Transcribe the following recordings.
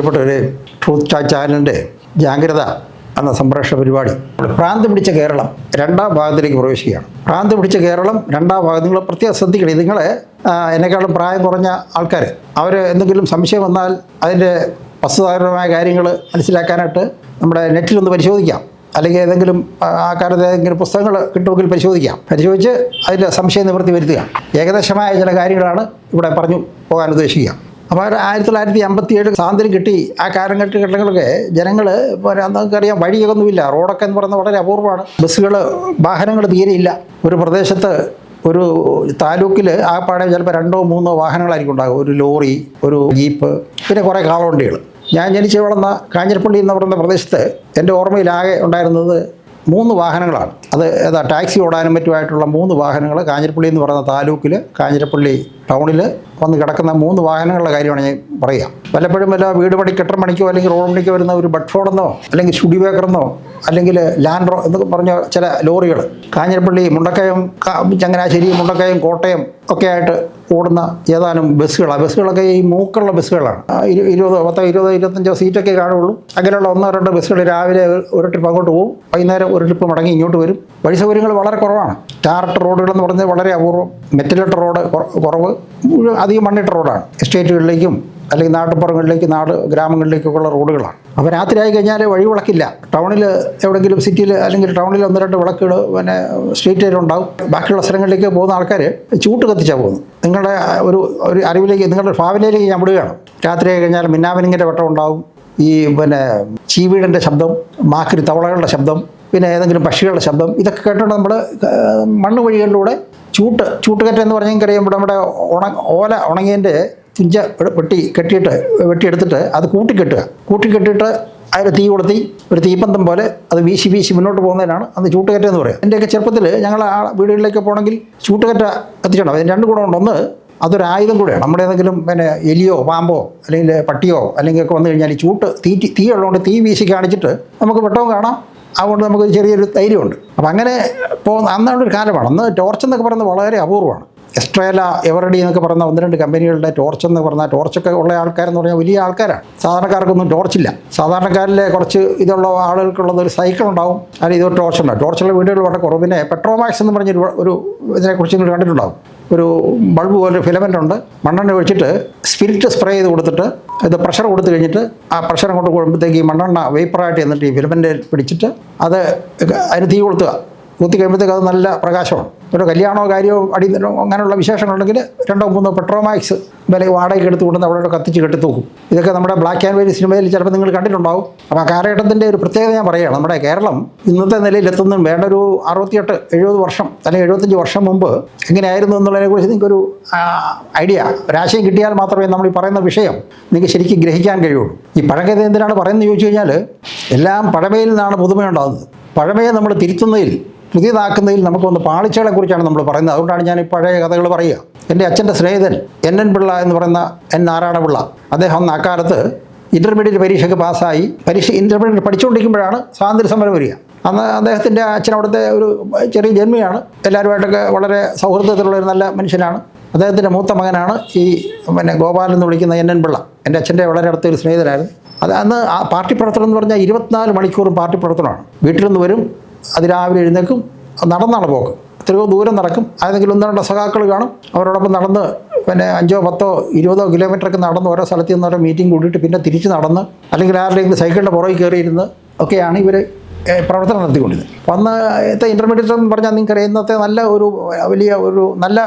പ്രിയപ്പെട്ടവരെ ട്രൂത്ത് ചാനലിന്റെ ജാഗ്രത എന്ന സംപ്രേഷണ പരിപാടി. ഭ്രാന്ത് പിടിച്ച കേരളം രണ്ടാം ഭാഗത്തിലേക്ക് പ്രവേശിക്കുകയാണ്. ഭ്രാന്ത് പിടിച്ച കേരളം രണ്ടാം ഭാഗം നിങ്ങൾ പ്രത്യേകം ശ്രദ്ധിക്കണം. നിങ്ങൾ എന്നെക്കാളും പ്രായം കുറഞ്ഞ ആൾക്കാർ അവർ എന്തെങ്കിലും സംശയം വന്നാൽ അതിന്റെ വസ്തുതാപരമായ കാര്യങ്ങൾ മനസ്സിലാക്കാനായിട്ട് നമ്മുടെ നെറ്റിലൊന്ന് പരിശോധിക്കാം. അല്ലെങ്കിൽ ഏതെങ്കിലും ആ കാലത്ത് ഏതെങ്കിലും പുസ്തകങ്ങൾ കിട്ടുമെങ്കിൽ പരിശോധിക്കാം. പരിശോധിച്ച് അതിന്റെ സംശയം നിവൃത്തി വരുത്തുക. ഏകദേശമായ ചില കാര്യങ്ങളാണ് ഇവിടെ പറഞ്ഞു പോകാൻ ഉദ്ദേശിക്കുക. അപ്പോൾ ആയിരത്തി തൊള്ളായിരത്തി അമ്പത്തി ഏഴ് സ്വാതന്ത്ര്യം കിട്ടി. ആ കാലഘട്ടങ്ങളിലൊക്കെ ജനങ്ങൾ നമുക്കറിയാം വഴിയൊക്കെ ഒന്നുമില്ല റോഡൊക്കെ എന്ന് പറയുന്നത് വളരെ അപൂർവമാണ്. ബസ്സുകൾ വാഹനങ്ങൾ തീരെയില്ല ഒരു പ്രദേശത്ത് ഒരു താലൂക്കിൽ ആ പാടെ ചിലപ്പോൾ രണ്ടോ മൂന്നോ വാഹനങ്ങളായിരിക്കും ഉണ്ടാകും ഒരു ലോറി ഒരു ജീപ്പ് പിന്നെ കുറേ കാളവണ്ടികൾ ഞാൻ ജനിച്ചു വളർന്ന കാഞ്ഞിരപ്പള്ളി എന്ന് പറയുന്ന പ്രദേശത്ത് എന്റെ ഓർമ്മയിലാകെ ഉണ്ടായിരുന്നത് മൂന്ന് വാഹനങ്ങളാണ്. അത് ഏതാ ടാക്സി ഓടാനും മറ്റുമായിട്ടുള്ള മൂന്ന് വാഹനങ്ങൾ കാഞ്ഞിരപ്പള്ളി എന്ന് പറയുന്ന താലൂക്കിൽ കാഞ്ഞിരപ്പള്ളി ടൗണിൽ വന്ന് കിടക്കുന്ന മൂന്ന് വാഹനങ്ങളുടെ കാര്യമാണ് ഞാൻ പറയുക വല്ലപ്പോഴും വല്ല വീട് പണി കെട്ടർ പണിക്കോ അല്ലെങ്കിൽ റോഡ് പണിക്കോ വരുന്ന ഒരു ബഡ്ഫോർഡെന്നോ അല്ലെങ്കിൽ ഷുഡി ബേക്കറെന്നോ അല്ലെങ്കിൽ ലാൻഡ് റോ എന്നൊക്കെ പറഞ്ഞ ചില ലോറികൾ കാഞ്ഞിരപ്പള്ളി മുണ്ടക്കയം ചങ്ങനാശ്ശേരി മുണ്ടക്കയം കോട്ടയം ഒക്കെ ആയിട്ട് ഓടുന്ന ഏതാനും ബസ്സുകളാണ് ബസ്സുകളൊക്കെ ഈ മൂക്കുള്ള ബസ്സുകളാണ്. ഇരുപത് ഇരു- ഇരുപതോ പത്തോ ഇരുപതോ ഇരുപത്തഞ്ചോ സീറ്റൊക്കെ കാണുള്ളൂ അങ്ങനെയുള്ള ഒന്നോ രണ്ടോ ബസ്സുകൾ രാവിലെ ഒരു ട്രിപ്പ് അങ്ങോട്ട് പോകും വൈകുന്നേരം ഒരു ട്രിപ്പ് മടങ്ങി ഇങ്ങോട്ട് വരും. വഴി സൗകര്യങ്ങൾ വളരെ കുറവാണ്. ടാറിട്ട് റോഡുകളെന്ന് പറഞ്ഞാൽ വളരെ അപൂർവം. മെറ്റലിട്ട റോഡ് കുറവ് അധികം മണ്ണിട്ട റോഡാണ്. എസ്റ്റേറ്റുകളിലേക്കും അല്ലെങ്കിൽ നാട്ടുപുറങ്ങളിലേക്ക് നാട് ഗ്രാമങ്ങളിലേക്കൊക്കെ ഉള്ള റോഡുകളാണ്. അപ്പോൾ രാത്രി ആയി കഴിഞ്ഞാൽ വഴി വിളക്കില്ല. ടൗണിൽ എവിടെയെങ്കിലും സിറ്റിയിൽ അല്ലെങ്കിൽ ടൗണിൽ ഒന്ന് രണ്ട് വിളക്കുകൾ പിന്നെ സ്ട്രീറ്റ് ഉണ്ടാവും. ബാക്കിയുള്ള സ്ഥലങ്ങളിലേക്ക് പോകുന്ന ആൾക്കാർ ചൂട്ട് കത്തിച്ചാണ് പോകുന്നത്. നിങ്ങളുടെ ഒരു ഒരു അറിവിലേക്ക് നിങ്ങളുടെ ഭാവനയിലേക്ക് ഞാൻ വിടുകയാണ്. രാത്രി ആയി കഴിഞ്ഞാൽ മിന്നാമിനിങ്ങിന്റെ വട്ടം ഉണ്ടാവും. ഈ പിന്നെ ചീവീടിന്റെ ശബ്ദം മാക്കിരി തവളകളുടെ ശബ്ദം പിന്നെ ഏതെങ്കിലും പക്ഷികളുടെ ശബ്ദം ഇതൊക്കെ കേട്ടുകൊണ്ട് നമ്മൾ മണ്ണ് വഴികളിലൂടെ ചൂട്ട് ചൂട്ടുകറ്റ എന്ന് പറഞ്ഞാൽ ഇവിടെ നമ്മുടെ ഉണ ഓല ഉണങ്ങിയതിന്റെ തുഞ്ച വെട്ടി കെട്ടിയിട്ട് വെട്ടിയെടുത്തിട്ട് അത് കൂട്ടിക്കെട്ടുക. കൂട്ടിക്കെട്ടിയിട്ട് അതിൽ തീ കൊളുത്തി ഒരു തീപ്പന്തം പോലെ അത് വീശി വീശി മുന്നോട്ട് പോകുന്നതിനാണ് അത് ചൂട്ടുകറ്റ എന്ന് പറയുക. എന്റെയൊക്കെ ചെറുപ്പത്തിൽ ഞങ്ങൾ ആ വീടുകളിലേക്ക് പോകണമെങ്കിൽ ചൂട്ടുകറ്റ കത്തിച്ചിട്ടുണ്ട് അതിന് രണ്ട് ഗുണമുണ്ട്. ഒന്ന് അതൊരു ആയുധം കൂടെയാണ്. നമ്മുടെ ഏതെങ്കിലും പിന്നെ എലിയോ പാമ്പോ അല്ലെങ്കിൽ പട്ടിയോ അല്ലെങ്കിൽ ഒക്കെ വന്നു കഴിഞ്ഞാൽ ചൂട്ട് തീ തീ ഉള്ളതുകൊണ്ട് തീ വീശി കാണിച്ചിട്ട് നമുക്ക് വെട്ടവും കാണാം. അതുകൊണ്ട് നമുക്ക് ചെറിയൊരു ധൈര്യമുണ്ട്. അപ്പം അങ്ങനെ പോകുന്ന അന്നുള്ളൊരു കാലമാണ്. അന്ന് ടോർച്ച് എന്നൊക്കെ പറയുന്നത് വളരെ അപൂർവമാണ്. എസ്ട്രേല എവറഡി എന്നൊക്കെ പറയുന്ന ഒന്ന് രണ്ട് കമ്പനികളുടെ ടോർച്ച് എന്ന് പറഞ്ഞാൽ ടോർച്ചൊക്കെ ഉള്ള ആൾക്കാരെന്ന് പറഞ്ഞാൽ വലിയ ആൾക്കാരാണ്. സാധാരണക്കാർക്കൊന്നും ടോർച്ചില്ല സാധാരണക്കാരിലെ കുറച്ച് ഇതുള്ള ആളുകൾക്കുള്ളത് ഒരു സൈക്കിൾ ഉണ്ടാവും. അല്ലെങ്കിൽ ഇതൊരു ടോർച്ച് ഉണ്ടാവും. ടോർച്ചുള്ള വീടുകൾ വളരെ കുറവ് പിന്നെ പെട്രോമാക്സ് എന്ന് പറഞ്ഞൊരു ഒരു ഇതിനെക്കുറിച്ച് നിങ്ങൾ കണ്ടിട്ടുണ്ടാവും. ഒരു ബൾബ് പോലെ ഫിലമെന്റ് ഉണ്ട്. മണ്ണെണ്ണ ഒഴിച്ചിട്ട് സ്പിരിറ്റ് സ്പ്രേ ചെയ്ത് കൊടുത്തിട്ട് ഇത് പ്രഷർ കൊടുത്തു കഴിഞ്ഞിട്ട് ആ പ്രഷർ അങ്ങോട്ട് കൊടുമ്പോഴത്തേക്ക് ഈ മണ്ണെണ്ണ വേപ്പറായിട്ട് എന്നിട്ട് ഈ ഫിലമെന്റ് പിടിച്ചിട്ട് അത് അതിന് തീ കൊളുത്തുക. കുത്തി കഴിയുമ്പോഴത്തേക്ക് അത് നല്ല പ്രകാശമാണ്. ഒരു കല്യാണമോ കാര്യമോ അടി അങ്ങനെയുള്ള വിശേഷങ്ങളുണ്ടെങ്കിൽ രണ്ടോ മൂന്നോ പെട്രോമാക്സ് വില വാടകയ്ക്ക് എടുത്ത് കൊണ്ടുവന്ന് അവിടെ കത്തിച്ച് കെട്ടി തൂക്കും ഇതൊക്കെ നമ്മുടെ ബ്ലാക്ക് ആൻഡ് വൈറ്റ് സിനിമയിൽ ചിലപ്പോൾ നിങ്ങൾ കണ്ടിട്ടുണ്ടാവും. അപ്പോൾ ആ കാലഘട്ടത്തിന്റെ ഒരു പ്രത്യേകത ഞാൻ പറയുകയാണ്. നമ്മുടെ കേരളം ഇന്നത്തെ നിലയിൽ എത്തുന്നതിന് വേണ്ട ഒരു അറുപത്തിയെട്ട് എഴുപത് വർഷം അല്ലെങ്കിൽ എഴുപത്തഞ്ച് വർഷം മുമ്പ് എങ്ങനെയായിരുന്നു എന്നുള്ളതിനെക്കുറിച്ച് നിങ്ങൾക്കൊരു ഐഡിയ ഒരാശയം കിട്ടിയാൽ മാത്രമേ നമ്മൾ ഈ പറയുന്ന വിഷയം നിങ്ങൾക്ക് ശരിക്കും ഗ്രഹിക്കാൻ കഴിയുള്ളൂ. ഈ പഴങ്കഥ എന്തിനാണ് പറയുന്നത് ചോദിച്ചു കഴിഞ്ഞാൽ എല്ലാം പഴമയിൽ നിന്നാണ് പുതുമയുണ്ടാകുന്നത്. പഴമയെ നമ്മൾ തിരുത്തുന്നതിൽ പുതിയതാക്കുന്നതിൽ നമുക്കൊന്ന് പാളിച്ചകളെ കുറിച്ചാണ് നമ്മൾ പറയുന്നത്. അതുകൊണ്ടാണ് ഞാൻ ഈ പഴയ കഥകൾ പറയുക. എന്റെ അച്ഛന്റെ സ്നേഹിതൻ എൻ എൻ പിള്ള എന്ന് പറയുന്ന എൻ നാരായണപിള്ള അദ്ദേഹം അന്ന് അക്കാലത്ത് ഇന്റർമീഡിയറ്റ് പരീക്ഷയ്ക്ക് പാസ്സായി. പരീക്ഷ ഇന്റർമീഡിയറ്റ് പഠിച്ചുകൊണ്ടിരിക്കുമ്പോഴാണ് സ്വാതന്ത്ര്യ സമരം വരിക. അന്ന് അദ്ദേഹത്തിന്റെ അച്ഛൻ അവിടുത്തെ ഒരു ചെറിയ ജന്മിയാണ്. എല്ലാവരുമായിട്ടൊക്കെ വളരെ സൗഹൃദത്തിലുള്ള ഒരു നല്ല മനുഷ്യനാണ്. അദ്ദേഹത്തിന്റെ മൂത്ത മകനാണ് ഈ പിന്നെ ഗോപാലൻ എന്ന് വിളിക്കുന്ന എൻ എൻ പിള്ള. എന്റെ അച്ഛന്റെ വളരെ അടുത്ത ഒരു സ്നേഹിതനായിരുന്നു. അത് അന്ന് ആ പാർട്ടി പ്രവർത്തനം എന്ന് പറഞ്ഞാൽ ഇരുപത്തിനാല് മണിക്കൂറും പാർട്ടി പ്രവർത്തനമാണ്. വീട്ടിൽ നിന്ന് വരും അതിരാവിലെ എഴുന്നേക്കും നടന്നാണ് പോക്ക്. എത്രയോ ദൂരം നടക്കും. ഏതെങ്കിലും ഒന്ന് രണ്ട് സഖാക്കൾ കാണും. അവരോടൊപ്പം നടന്ന് പിന്നെ അഞ്ചോ പത്തോ ഇരുപതോ കിലോമീറ്ററൊക്കെ നടന്ന് ഓരോ സ്ഥലത്ത് നിന്ന് ഓരോ മീറ്റിംഗ് കൂടിയിട്ട് പിന്നെ തിരിച്ച് നടന്ന് അല്ലെങ്കിൽ ആരുടെയെങ്കിലും സൈക്കിളിന്റെ പുറകിൽ കയറിയിരുന്ന് ഒക്കെയാണ് ഇവർ പ്രവർത്തനം നടത്തിക്കൊണ്ടിരുന്നത്. അപ്പോൾ അന്നത്തെ ഇന്റർമീഡിയറ്റ് എന്ന് പറഞ്ഞാൽ നിങ്ങൾക്ക് ഇന്നത്തെ നല്ല ഒരു വലിയ ഒരു നല്ല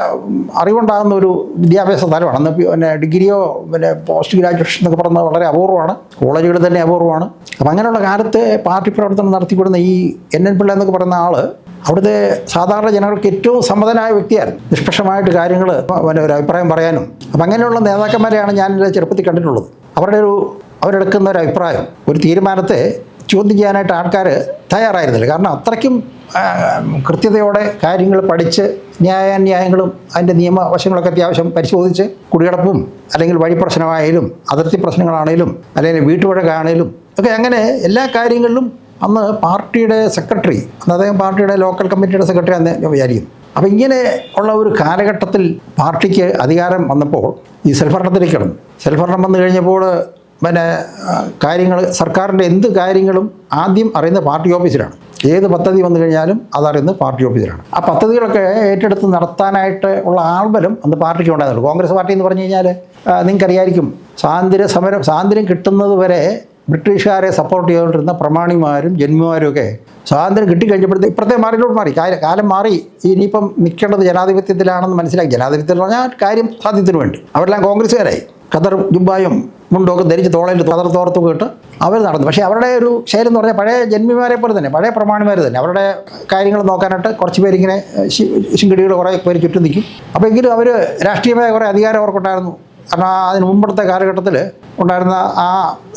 അറിവുണ്ടാകുന്ന ഒരു വിദ്യാഭ്യാസ തലമാണ് അന്ന് പിന്നെ ഡിഗ്രിയോ പിന്നെ പോസ്റ്റ് ഗ്രാജുവേഷൻ എന്നൊക്കെ പറയുന്നത് വളരെ അപൂർവമാണ്. കോളേജുകൾ തന്നെ അപൂർവമാണ്. അപ്പം അങ്ങനെയുള്ള കാലത്ത് പാർട്ടി പ്രവർത്തനം നടത്തിക്കൊടുന്ന ഈ എൻ എൻ പിള്ള എന്നൊക്കെ പറയുന്ന ആൾ അവിടുത്തെ സാധാരണ ജനങ്ങൾക്ക് ഏറ്റവും സമ്മതനായ വ്യക്തിയായിരുന്നു. നിഷ്പക്ഷമായിട്ട് കാര്യങ്ങൾ പിന്നെ ഒരു അഭിപ്രായം പറയാനും. അപ്പം അങ്ങനെയുള്ള നേതാക്കന്മാരെയാണ് ഞാൻ ചെറുപ്പത്തിൽ കണ്ടിട്ടുള്ളത്. അവരുടെ ഒരു അവരെടുക്കുന്ന ഒരു അഭിപ്രായം ഒരു തീരുമാനത്തെ ചോദ്യം ചെയ്യാനായിട്ട് ആൾക്കാർ തയ്യാറായിരുന്നില്ല. കാരണം അത്രയ്ക്കും കൃത്യതയോടെ കാര്യങ്ങൾ പഠിച്ച് ന്യായാന്യായങ്ങളും അതിന്റെ നിയമവശങ്ങളൊക്കെ അത്യാവശ്യം പരിശോധിച്ച് കുടികിടപ്പും അല്ലെങ്കിൽ വഴി പ്രശ്നമായാലും അതിർത്തി പ്രശ്നങ്ങളാണേലും അല്ലെങ്കിൽ വീട്ടുവഴക്കാണേലും ഒക്കെ അങ്ങനെ എല്ലാ കാര്യങ്ങളിലും അന്ന് പാർട്ടിയുടെ സെക്രട്ടറി അന്ന് അദ്ദേഹം പാർട്ടിയുടെ ലോക്കൽ കമ്മിറ്റിയുടെ സെക്രട്ടറി അന്ന് ഞാൻ വിചാരിക്കുന്നു. അപ്പോൾ ഇങ്ങനെ ഉള്ള ഒരു കാലഘട്ടത്തിൽ പാർട്ടിക്ക് അധികാരം വന്നപ്പോൾ ഈ സെൽഫരണത്തിലേക്ക് കിടന്നു. സെൽഫരണം വന്നു കഴിഞ്ഞപ്പോൾ പിന്നെ കാര്യങ്ങൾ സർക്കാരിന്റെ എന്ത് കാര്യങ്ങളും ആദ്യം അറിയുന്നത് പാർട്ടി ഓഫീസിലാണ്. ഏത് പദ്ധതി വന്നു കഴിഞ്ഞാലും അതറിയുന്നത് പാർട്ടി ഓഫീസിലാണ്. ആ പദ്ധതികളൊക്കെ ഏറ്റെടുത്ത് നടത്താനായിട്ട് ഉള്ള ആൾബലം അന്ന് പാർട്ടിക്ക് ഉണ്ടായിരുന്നുള്ളൂ. കോൺഗ്രസ് പാർട്ടി എന്ന് പറഞ്ഞു കഴിഞ്ഞാൽ നിങ്ങൾക്കറിയായിരിക്കും സ്വാതന്ത്ര്യ സമരം സ്വാതന്ത്ര്യം കിട്ടുന്നത് വരെ ബ്രിട്ടീഷുകാരെ സപ്പോർട്ട് ചെയ്തുകൊണ്ടിരുന്ന പ്രമാണിമാരും ജന്മിമാരും ഒക്കെ സ്വാതന്ത്ര്യം കിട്ടിക്കഴിഞ്ഞപ്പോഴത്തെ ഇപ്പുറത്തെ മാറിയിലോട്ട് മാറി. കാര്യം കാലം മാറി. ഇനിയിപ്പം നിൽക്കേണ്ടത് ജനാധിപത്യത്തിലാണെന്ന് മനസ്സിലാക്കി ജനാധിപത്യത്തിൽ പറഞ്ഞാൽ കാര്യം സാധ്യത്തിന് വേണ്ടി. അവരെല്ലാം കോൺഗ്രസ്സുകാരായി. ഖദർ ജുബായും മുണ്ടൊക്കെ ധരിച്ച് തോളയിൽ ഖദർ കേട്ട് അവർ നടന്നു. പക്ഷേ അവരുടെ ഒരു ശൈലം എന്ന് പറഞ്ഞാൽ പഴയ ജന്മിമാരെ പോലെ തന്നെ പഴയ പ്രമാണിമാർ തന്നെ. അവരുടെ കാര്യങ്ങൾ നോക്കാനായിട്ട് കുറച്ച് പേരിങ്ങനെ ശിങ്കടികൾ കുറേ പേര് ചുറ്റും നിൽക്കും. അപ്പോൾ എങ്കിലും അവർ രാഷ്ട്രീയമായ കുറേ അധികാരം അവർക്കുണ്ടായിരുന്നു. കാരണം അതിന് മുമ്പത്തെ കാലഘട്ടത്തിൽ ഉണ്ടായിരുന്ന ആ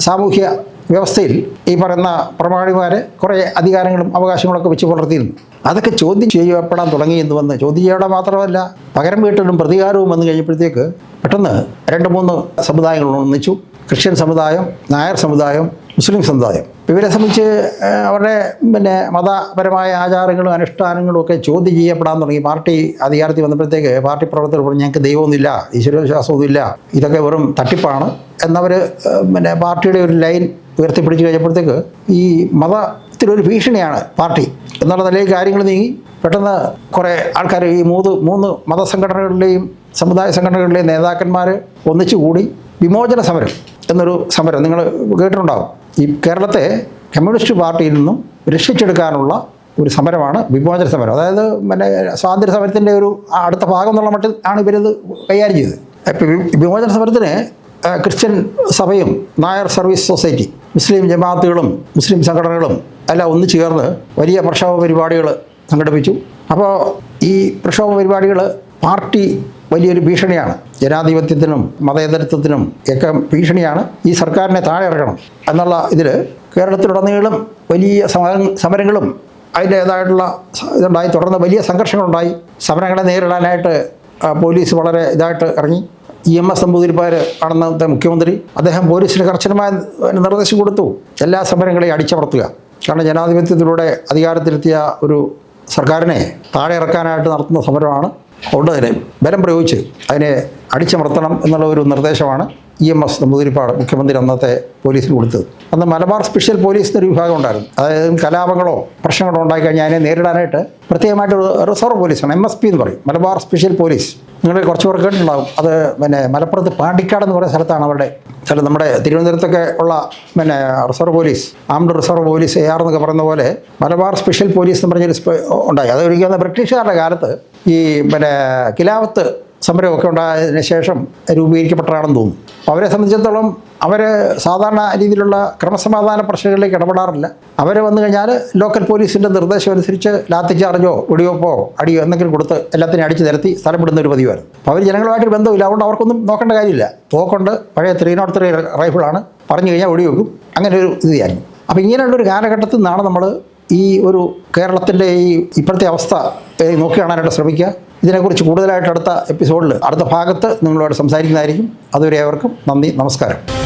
സാമൂഹ്യ വ്യവസ്ഥയിൽ ഈ പറയുന്ന പ്രമാണിമാർ കുറേ അധികാരങ്ങളും അവകാശങ്ങളൊക്കെ വെച്ച് പുലർത്തിയിരുന്നു. അതൊക്കെ ചോദ്യം ചെയ്യപ്പെടാൻ തുടങ്ങി എന്ന് വന്ന് ചോദ്യം ചെയ്യപ്പെടാൻ മാത്രമല്ല പകരം വീട്ടിലും പ്രതികാരവും വന്നു കഴിഞ്ഞപ്പോഴത്തേക്ക് പെട്ടെന്ന് രണ്ട് മൂന്ന് സമുദായങ്ങൾ ഒന്നിച്ചു. ക്രിസ്ത്യൻ സമുദായം നായർ സമുദായം മുസ്ലിം സമുദായം. ഇവരെ സംബന്ധിച്ച് അവരുടെ പിന്നെ മതപരമായ ആചാരങ്ങളും അനുഷ്ഠാനങ്ങളും ഒക്കെ ചോദ്യം ചെയ്യപ്പെടാൻ തുടങ്ങി. പാർട്ടി അധികാരത്തിൽ വന്നപ്പോഴത്തേക്ക് പാർട്ടി പ്രവർത്തകർ പറഞ്ഞു ഞങ്ങൾക്ക് ദൈവമൊന്നുമില്ല ഈശ്വരവിശ്വാസമൊന്നുമില്ല. ഇതൊക്കെ വെറും തട്ടിപ്പാണ്. എന്നവർ പിന്നെ പാർട്ടിയുടെ ഒരു ലൈൻ ഉയർത്തിപ്പിടിച്ച് കഴിഞ്ഞപ്പോഴത്തേക്ക് ഈ മതത്തിലൊരു ഭീഷണിയാണ് പാർട്ടി. എന്നുള്ള നിലയിൽ കാര്യങ്ങൾ നീങ്ങി. പെട്ടെന്ന് കുറേ ആൾക്കാർ ഈ മൂന്ന് മൂന്ന് മതസംഘടനകളുടെയും സമുദായ സംഘടനകളുടെയും നേതാക്കന്മാർ ഒന്നിച്ചു കൂടി വിമോചന സമരം എന്നൊരു സമരം. നിങ്ങൾ കേട്ടിട്ടുണ്ടാകും ഈ കേരളത്തെ കമ്മ്യൂണിസ്റ്റ് പാർട്ടിയിൽ നിന്നും രക്ഷിച്ചെടുക്കാനുള്ള ഒരു സമരമാണ് വിമോചന സമരം. അതായത് പിന്നെ സ്വാതന്ത്ര്യ സമരത്തിന്റെ ഒരു അടുത്ത ഭാഗം എന്നുള്ള മട്ടിൽ ആണ് ഇവരിത് കൈകാര്യം ചെയ്തത്. വിമോചന സമരത്തിന് ക്രിസ്ത്യൻ സഭയും നായർ സർവീസ് സൊസൈറ്റി മുസ്ലിം ജമാഅത്തുകളും മുസ്ലിം സംഘടനകളും എല്ലാം ഒന്നു ചേർന്ന് വലിയ പ്രക്ഷോഭ പരിപാടികൾ സംഘടിപ്പിച്ചു. അപ്പോൾ ഈ പ്രക്ഷോഭ പരിപാടികൾ പാർട്ടി വലിയൊരു ഭീഷണിയാണ്. ജനാധിപത്യത്തിനും മതേതരത്വത്തിനും ഒക്കെ ഭീഷണിയാണ് ഈ സർക്കാരിനെ താഴെ ഇറക്കണം. എന്നുള്ള ഇതിൽ കേരളത്തിലുടനീളം വലിയ സമര- സമരങ്ങളും അതിന്റേതായിട്ടുള്ള ഇതുണ്ടായി. തുടർന്ന് വലിയ സംഘർഷങ്ങളുണ്ടായി. സമരങ്ങളെ നേരിടാനായിട്ട് പോലീസ് വളരെ ഇതായിട്ട് ഇറങ്ങി. ഇ എം എസ് നമ്പൂതിരിപ്പാർ ആണെന്നത്തെ മുഖ്യമന്ത്രി അദ്ദേഹം പോലീസിന് കർശനമായ നിർദ്ദേശം കൊടുത്തു. എല്ലാ സമരങ്ങളെയും അടിച്ചമർത്തുക. കാരണം ജനാധിപത്യത്തിലൂടെ അധികാരത്തിലെത്തിയ ഒരു സർക്കാരിനെ താഴെ ഇറക്കാനായിട്ട് നടത്തുന്ന സമരമാണ്. അതുകൊണ്ട് തന്നെ ബലം പ്രയോഗിച്ച് അതിനെ അടിച്ചമർത്തണം എന്നുള്ള ഒരു നിർദ്ദേശമാണ് ഇ എം എസ് നമ്പൂതിരിപ്പാട് മുഖ്യമന്ത്രി അന്നത്തെ പോലീസിന് കൊടുത്തത്. അന്ന് മലബാർ സ്പെഷ്യൽ പോലീസ് എന്നൊരു വിഭാഗം ഉണ്ടായിരുന്നു. അതായത് കലാപങ്ങളോ പ്രശ്നങ്ങളോ ഉണ്ടായിക്കഴിഞ്ഞാൽ അതിനെ നേരിടാനായിട്ട് പ്രത്യേകമായിട്ട് റിസർവ് പോലീസാണ് എം എസ് പി എന്ന് പറയും. Malabar special police. നിങ്ങൾ കുറച്ച് പേർ കേട്ടിട്ടുണ്ടാകും അത് പിന്നെ മലപ്പുറത്ത് പാണ്ടിക്കാട് എന്ന് പറയുന്ന സ്ഥലത്താണ് അവരുടെ ചില നമ്മുടെ തിരുവനന്തപുരത്തൊക്കെ ഉള്ള പിന്നെ reserve police armed reserve police A R എന്നൊക്കെ പറയുന്ന പോലെ മലബാർ സ്പെഷ്യൽ പോലീസ് എന്ന് പറഞ്ഞൊരു ഉണ്ടായി. അത് ഒരിക്കലും ബ്രിട്ടീഷുകാരുടെ കാലത്ത് ഈ പിന്നെ കിലാവത്ത് സമരമൊക്കെ ഉണ്ടായതിനു ശേഷം രൂപീകരിക്കപ്പെട്ടതാണെന്ന് തോന്നുന്നു. അവരെ സംബന്ധിച്ചിടത്തോളം അവർ സാധാരണ രീതിയിലുള്ള ക്രമസമാധാന പ്രശ്നങ്ങളിലേക്ക് ഇടപെടാറില്ല. അവർ വന്നു കഴിഞ്ഞാൽ ലോക്കൽ പോലീസിന്റെ നിർദ്ദേശം അനുസരിച്ച് ലാത്തി ചാർജോ അടിയോ എന്തെങ്കിലും കൊടുത്ത് എല്ലാത്തിനും അടിച്ചു നിരത്തി സ്ഥലം വിടുന്ന ഒരു പതിവായിരുന്നു. അവർ ജനങ്ങളുമായിട്ട് ബന്ധമില്ല അതുകൊണ്ട് അവർക്കൊന്നും നോക്കേണ്ട കാര്യമില്ല. തോക്കുണ്ട്. പഴയ ത്രീ നോട്ട് ത്രീ റൈഫിളാണ്. പറഞ്ഞു കഴിഞ്ഞാൽ വെടിവെക്കും. അങ്ങനെ ഒരു ഇതായിരുന്നു അപ്പോൾ ഇങ്ങനെയുള്ളൊരു കാലഘട്ടത്തിൽ നിന്നാണ് നമ്മൾ ഈ ഒരു കേരളത്തിന്റെ ഈ ഇപ്പോഴത്തെ അവസ്ഥ നോക്കി കാണാനായിട്ട് ശ്രമിക്കുക. ഇതിനെക്കുറിച്ച് കൂടുതലായിട്ട് അടുത്ത എപ്പിസോഡിൽ അടുത്ത ഭാഗത്ത് നിങ്ങളോട് സംസാരിക്കുന്നതായിരിക്കും. അതുവരെ അവർക്കും നന്ദി നമസ്കാരം.